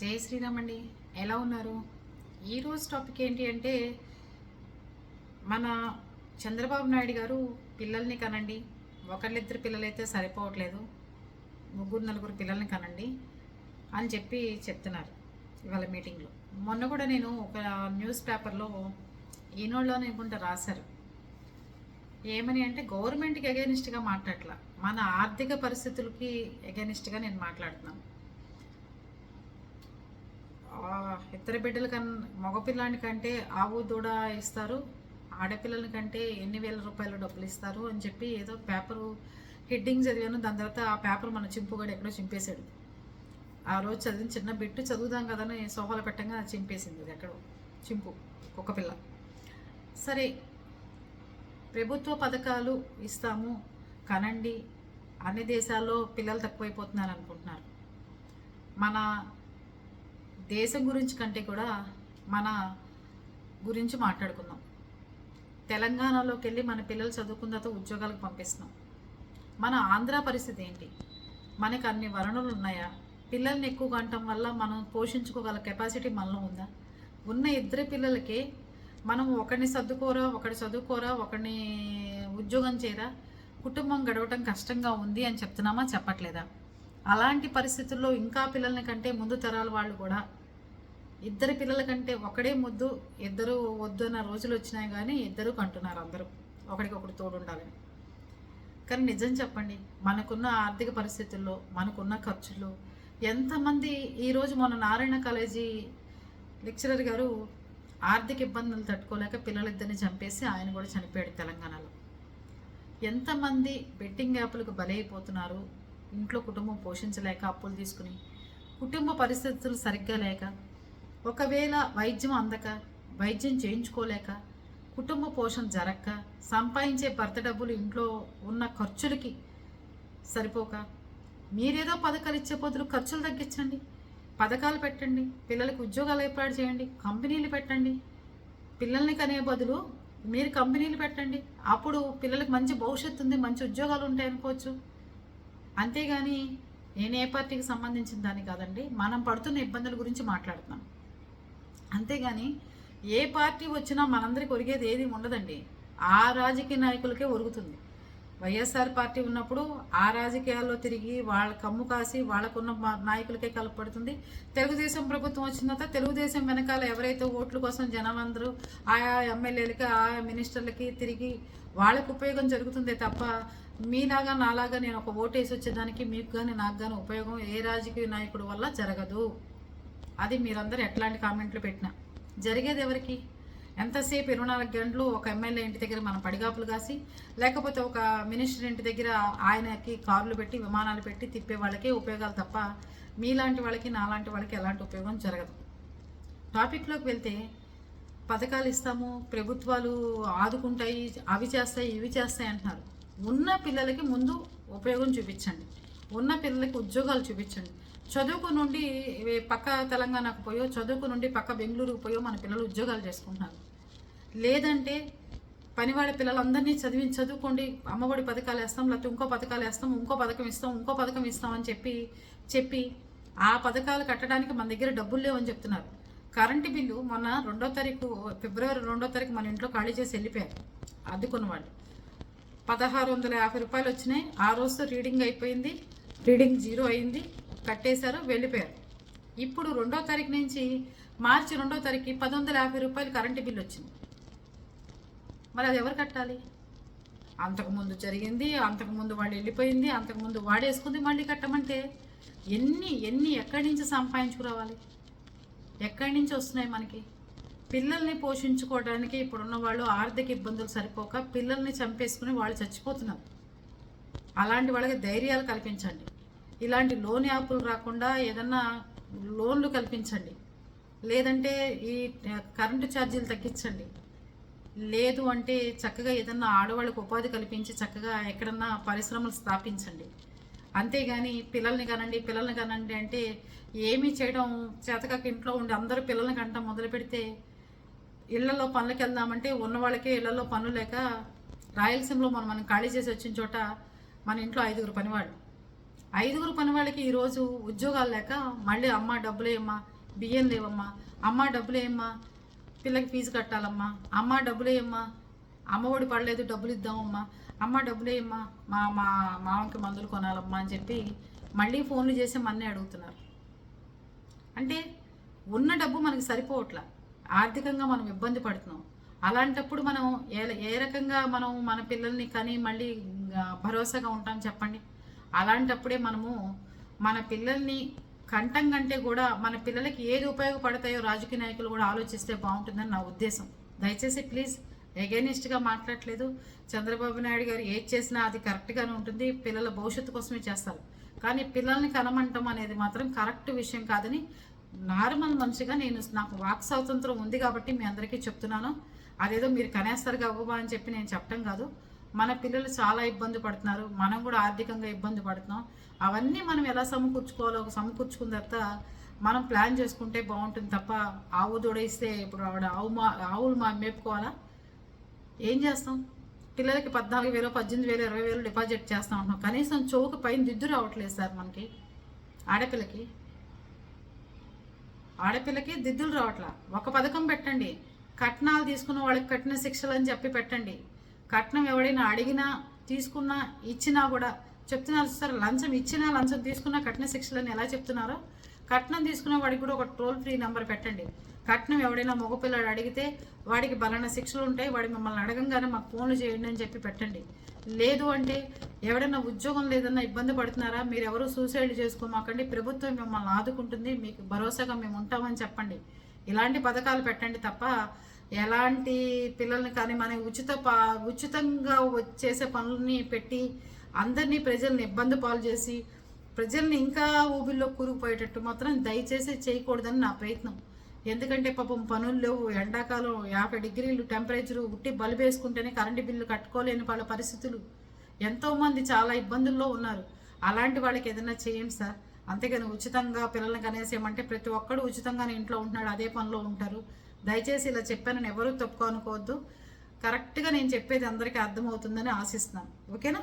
జై శ్రీరామ్ అండి ఎలా ఉన్నారు? ఈరోజు టాపిక్ ఏంటి అంటే మన చంద్రబాబు నాయుడు గారు పిల్లల్ని కనండి. ఒకళ్ళిద్దరు పిల్లలైతే సరిపోవట్లేదు. ముగ్గురు నలుగురు పిల్లల్ని కనండి అని చెప్పి చెప్తున్నారు ఇవాళ మీటింగ్లో. మొన్న కూడా నేను ఒక న్యూస్ పేపర్లో ఈనోళ్ళలో అనుకుంటా రాశారు. ఏమని అంటే గవర్నమెంట్కి అగైనిస్ట్గా మాట్లాడట్లా. మన ఆర్థిక పరిస్థితులకి అగైనిస్ట్గా నేను మాట్లాడుతున్నాను. ఇద్దరు బిడ్డల కన్ మగపిల్లాని కంటే ఆవు దూడ ఇస్తారు. ఆడపిల్లల కంటే ఎన్ని వేల రూపాయలు డబ్బులు ఇస్తారు అని చెప్పి ఏదో పేపరు హెడ్డింగ్ చదివాను. దాని తర్వాత ఆ పేపర్ మన చింపుగాడు ఎక్కడో చింపేశాడు. ఆ రోజు చదివిన చిన్న బిట్టు చదువుదాం కదని సోఫాలో పెట్టంగా చింపేసింది అది ఎక్కడో. చింపు ఒక పిల్ల. సరే ప్రభుత్వ పథకాలు ఇస్తాము కనండి. అన్ని దేశాల్లో పిల్లలు తక్కువైపోతున్నారు అనుకుంటున్నారు. మన దేశం గురించి కంటే కూడా మన గురించి మాట్లాడుకుందాం. తెలంగాణలోకి వెళ్ళి మన పిల్లలు చదువుకున్న తర్వాత ఉద్యోగాలకు పంపిస్తున్నాం. మన ఆంధ్ర పరిస్థితి ఏంటి? మనకు అన్ని వనరులు ఉన్నాయా? పిల్లల్ని ఎక్కువ కంటం వల్ల మనం పోషించుకోగల కెపాసిటీ మనలో ఉందా? ఉన్న ఇద్దరు పిల్లలకి మనం ఒకరిని సర్దుకోరా ఒకటి చదువుకోరా ఒకరిని ఉద్యోగం చేయరా? కుటుంబం గడవటం కష్టంగా ఉంది అని చెప్తున్నామా? చెప్పట్లేదా? అలాంటి పరిస్థితుల్లో ఇంకా పిల్లల్ని కంటే ముందు తరాల వాళ్ళు కూడా ఇద్దరు పిల్లల కంటే ఒకడే ముద్దు ఇద్దరు వద్దు అన్న రోజులు వచ్చినాయి కానీ ఇద్దరు కంటున్నారు అందరూ. ఒకడికొకడు తోడు ఉండాలని కానీ నిజం చెప్పండి మనకున్న ఆర్థిక పరిస్థితుల్లో మనకున్న ఖర్చులు ఎంతమంది ఈరోజు మన నారాయణ కాలేజీ లెక్చరర్ గారు ఆర్థిక ఇబ్బందులు తట్టుకోలేక పిల్లలిద్దరిని చంపేసి ఆయన కూడా చనిపోయాడు తెలంగాణలో. ఎంతమంది బెట్టింగ్ యాప్లకు బలైపోతున్నారు ఇంట్లో కుటుంబం పోషించలేక అప్పులు తీసుకుని కుటుంబ పరిస్థితులు సరిగ్గా లేక ఒకవేళ వైద్యం అందక వైద్యం చేయించుకోలేక కుటుంబ పోషణ జరక్క సంపాదించే భర్త డబ్బులు ఇంట్లో ఉన్న ఖర్చులకి సరిపోక మీరేదో పథకాలు ఇచ్చే బదులు ఖర్చులు తగ్గించండి. పథకాలు పెట్టండి పిల్లలకి ఉద్యోగాలు ఏర్పాటు చేయండి కంపెనీలు పెట్టండి. పిల్లల్ని కనే బదులు మీరు కంపెనీలు పెట్టండి. అప్పుడు పిల్లలకి మంచి భవిష్యత్తు ఉంది మంచి ఉద్యోగాలు ఉంటాయి అనుకోవచ్చు. అంతేగాని నేను ఏ పార్టీకి సంబంధించిన దాన్ని కాదండి మనం పడుతున్న ఇబ్బందుల గురించి మాట్లాడుతున్నాం. అంతేగాని ఏ పార్టీ వచ్చినా మనందరికి ఒరిగేది ఏది ఉండదండి. ఆ రాజకీయ నాయకులకే ఒరుగుతుంది. వైఎస్ఆర్ పార్టీ ఉన్నప్పుడు ఆ రాజకీయాల్లో తిరిగి వాళ్ళ కమ్ము కాసి వాళ్ళకున్న మా- నాయకులకే కలపడుతుంది తెలుగుదేశం ప్రభుత్వం వచ్చిన తర్వాత తెలుగుదేశం వెనకాల ఎవరైతే ఓట్ల కోసం జనాలందరూ ఆయా ఎమ్మెల్యేలకి ఆయా మినిస్టర్లకి తిరిగి వాళ్ళకి ఉపయోగం జరుగుతుందే తప్ప మీలాగా నాలాగా నేను ఒక ఓటు వేసి వచ్చేదానికి మీకు కానీ నాకు కానీ ఉపయోగం ఏ రాజకీయ నాయకుడు వల్ల జరగదు. అది మీరందరూ ఎట్లాంటి కామెంట్లు పెట్టినా. జరిగేది ఎవరికి? ఎంతసేపు ఇరవై నాలుగు గంటలు ఒక ఎమ్మెల్యే ఇంటి దగ్గర మనం పడిగాపులు కాసి లేకపోతే ఒక మినిస్టర్ ఇంటి దగ్గర ఆయనకి కార్లు పెట్టి విమానాలు పెట్టి తిప్పే వాళ్ళకే ఉపయోగాలు తప్ప మీలాంటి వాళ్ళకి నాలాంటి వాళ్ళకి ఎలాంటి ఉపయోగం జరగదు. టాపిక్లోకి వెళ్తే పథకాలు ఇస్తాము ప్రభుత్వాలు ఆదుకుంటాయి అవి చేస్తాయి ఇవి చేస్తాయి అంటున్నారు. ఉన్న పిల్లలకి ముందు ఉపయోగం చూపించండి. ఉన్న పిల్లలకి ఉద్యోగాలు చూపించండి. చదువుకు నుండి పక్క తెలంగాణకు పోయో చదువుకు నుండి పక్క బెంగళూరుకు పోయో మన పిల్లలు ఉద్యోగాలు చేసుకుంటున్నారు. లేదంటే పనివాడి పిల్లలందరినీ చదివి చదువుకోండి అమ్మఒడి పథకాలు వేస్తాం లేకపోతే ఇంకో పథకాలు వేస్తాం ఇంకో పథకం ఇస్తాం ఇంకో పథకం ఇస్తాం అని చెప్పి చెప్పి ఆ పథకాలు కట్టడానికి మన దగ్గర డబ్బులు లేవని చెప్తున్నారు. కరెంటు బిల్లు మొన్న రెండో తారీఖు ఫిబ్రవరి రెండో తారీఖు మన ఇంట్లో ఖాళీ చేసి వెళ్ళిపోయారు. అద్దుకున్న వాళ్ళు పదహారు వందల యాభై రూపాయలు వచ్చినాయి. ఆ రోజు రీడింగ్ అయిపోయింది. రీడింగ్ జీరో అయింది. కట్టేశారు వెళ్ళిపోయారు. ఇప్పుడు రెండో తారీఖు నుంచి మార్చి రెండో తారీఖు పది వందల యాభై రూపాయలు కరెంటు బిల్లు వచ్చింది. మరి అది ఎవరు కట్టాలి? అంతకుముందు జరిగింది అంతకుముందు వాళ్ళు వెళ్ళిపోయింది అంతకుముందు వాడేసుకుంది మళ్ళీ కట్టమంటే ఎన్ని ఎన్ని ఎక్కడి నుంచి సంపాదించుకురావాలి? ఎక్కడి నుంచి వస్తున్నాయి మనకి? పిల్లల్ని పోషించుకోవడానికి ఇప్పుడున్న వాళ్ళు ఆర్థిక ఇబ్బందులు సరిపోక పిల్లల్ని చంపేసుకుని వాళ్ళు చచ్చిపోతున్నారు. అలాంటి వాళ్ళకి ధైర్యాలు కల్పించండి. ఇలాంటి లోన్ యాప్లు రాకుండా ఏదన్నా లోన్లు కల్పించండి. లేదంటే ఈ కరెంటు ఛార్జీలు తగ్గించండి. లేదు అంటే చక్కగా ఏదన్నా ఆడవాళ్ళకి ఉపాధి కల్పించి చక్కగా ఎక్కడన్నా పరిశ్రమలు స్థాపించండి. అంతేగాని పిల్లల్ని కనండి పిల్లల్ని కనండి అంటే ఏమీ చేయడం చేతకాక ఇంట్లో ఉండి అందరూ పిల్లల్ని కంటాం మొదలు పెడితే ఇళ్ళలో పనులకు వెళ్దామంటే ఉన్న వాళ్ళకే ఇళ్ళలో పనులు లేక రాయలసీమలో మనం మనం ఖాళీ చేసి వచ్చిన చోట మన ఇంట్లో ఐదుగురు పనివాళ్ళు. ఐదుగురు పని వాళ్ళకి ఈరోజు ఉద్యోగాలు లేక మళ్ళీ అమ్మ డబ్బులేయమ్మా బియ్యం లేవమ్మా అమ్మ డబ్బులేయమ్మా పిల్లకి ఫీజు కట్టాలమ్మా అమ్మ డబ్బులేయమ్మా అమ్మ అమ్మఒడి పడలేదు డబ్బులు ఇద్దామమ్మా అమ్మ డబ్బులేయమ్మా మా మా మామకి మందులు కొనాలమ్మా అని చెప్పి మళ్ళీ ఫోన్లు చేసి మన్నే అడుగుతున్నారు. అంటే ఉన్న డబ్బు మనకి సరిపోవట్లా. ఆర్థికంగా మనం ఇబ్బంది పడుతున్నాం. అలాంటప్పుడు మనం ఏ ఏ రకంగా మనం మన పిల్లల్ని కానీ మళ్ళీ భరోసాగా ఉంటాం చెప్పండి? అలాంటప్పుడే మనము మన పిల్లల్ని కంటం కంటే కూడా మన పిల్లలకి ఏది ఉపయోగపడతాయో రాజకీయ నాయకులు కూడా ఆలోచిస్తే బాగుంటుందని నా ఉద్దేశం. దయచేసి ప్లీజ్ ఎగైనిస్ట్గా మాట్లాడట్లేదు. చంద్రబాబు నాయుడు గారు ఏది చేసినా అది కరెక్ట్గానే ఉంటుంది. పిల్లల భవిష్యత్తు కోసమే చేస్తారు. కానీ పిల్లల్ని కనమంటం అనేది మాత్రం కరెక్ట్ విషయం కాదని నార్మల్ మనిషిగా నేను నాకు వాక్ స్వాతంత్రం ఉంది కాబట్టి మీ అందరికీ చెప్తున్నాను. అదేదో మీరు కనేస్తారు గవ్వబా అని చెప్పి నేను చెప్పడం కాదు. మన పిల్లలు చాలా ఇబ్బంది పడుతున్నారు. మనం కూడా ఆర్థికంగా ఇబ్బంది పడుతున్నాం. అవన్నీ మనం ఎలా సమకూర్చుకోవాలో సమకూర్చుకున్న తర్వాత మనం ప్లాన్ చేసుకుంటే బాగుంటుంది తప్ప ఆవు దొడేస్తే ఇప్పుడు ఆవిడ ఆవు మా ఆవులు మా మేపుకోవాలా? ఏం చేస్తాం? పిల్లలకి పద్నాలుగు వేలు పద్దెనిమిది వేలు ఇరవై వేలు డిపాజిట్ చేస్తాం అంటున్నాం. కనీసం చౌక పైన దిద్దు రావట్లేదు సార్ మనకి ఆడపిల్లకి. ఆడపిల్లకి దిద్దులు రావట్లా. ఒక పథకం పెట్టండి. కట్నాలు తీసుకున్న వాళ్ళకి కట్టిన శిక్షలు అని చెప్పి పెట్టండి. కట్నం ఎవడైనా అడిగినా తీసుకున్నా ఇచ్చినా కూడా చెప్తున్నారు సార్ లంచం ఇచ్చినా లంచం తీసుకున్నా కట్న శిక్షలని ఎలా చెప్తున్నారో? కట్నం తీసుకున్న వాడికి కూడా ఒక టోల్ ఫ్రీ నెంబర్ పెట్టండి. కట్నం ఎవడైనా మగపిల్లాడు అడిగితే వాడికి బలన శిక్షలు ఉంటాయి వాడి మిమ్మల్ని అడగంగానే మాకు ఫోన్లు చేయండి అని చెప్పి పెట్టండి. లేదు అంటే ఎవడైనా ఉద్యోగం లేదన్నా ఇబ్బంది పడుతున్నారా? మీరు ఎవరు సూసైడ్ చేసుకోమాకండి ప్రభుత్వం మిమ్మల్ని ఆదుకుంటుంది మీకు భరోసాగా మేము ఉంటామని చెప్పండి. ఇలాంటి పథకాలు పెట్టండి తప్ప ఎలాంటి పిల్లల్ని కానీ మనం ఉచిత ప ఉచితంగా చేసే పనులని పెట్టి అందరినీ ప్రజల్ని ఇబ్బంది పాలు చేసి ప్రజల్ని ఇంకా ఊబిలో కూరుకుపోయేటట్టు మాత్రం దయచేసి చేయకూడదని నా ప్రయత్నం. ఎందుకంటే పాపం పనులు లేవు. ఎండాకాలం యాభై డిగ్రీలు టెంపరేచరు ఉట్టి బల్బు వేసుకుంటేనే కరెంటు బిల్లు కట్టుకోలేని వాళ్ళ పరిస్థితులు. ఎంతోమంది చాలా ఇబ్బందుల్లో ఉన్నారు. అలాంటి వాళ్ళకి ఏదైనా చేయండి సార్. అంతేగాని ఉచితంగా పిల్లల్ని కనేసేయమంటే ప్రతి ఒక్కడు ఉచితంగానే ఇంట్లో ఉంటున్నాడు అదే పనిలో ఉంటారు. దయచేసి ఇలా చెప్పానని ఎవరూ తప్పుకో అనుకోవద్దు కరెక్ట్గా నేను చెప్పేది అందరికీ అర్థమవుతుందని ఆశిస్తున్నాను. ఓకేనా?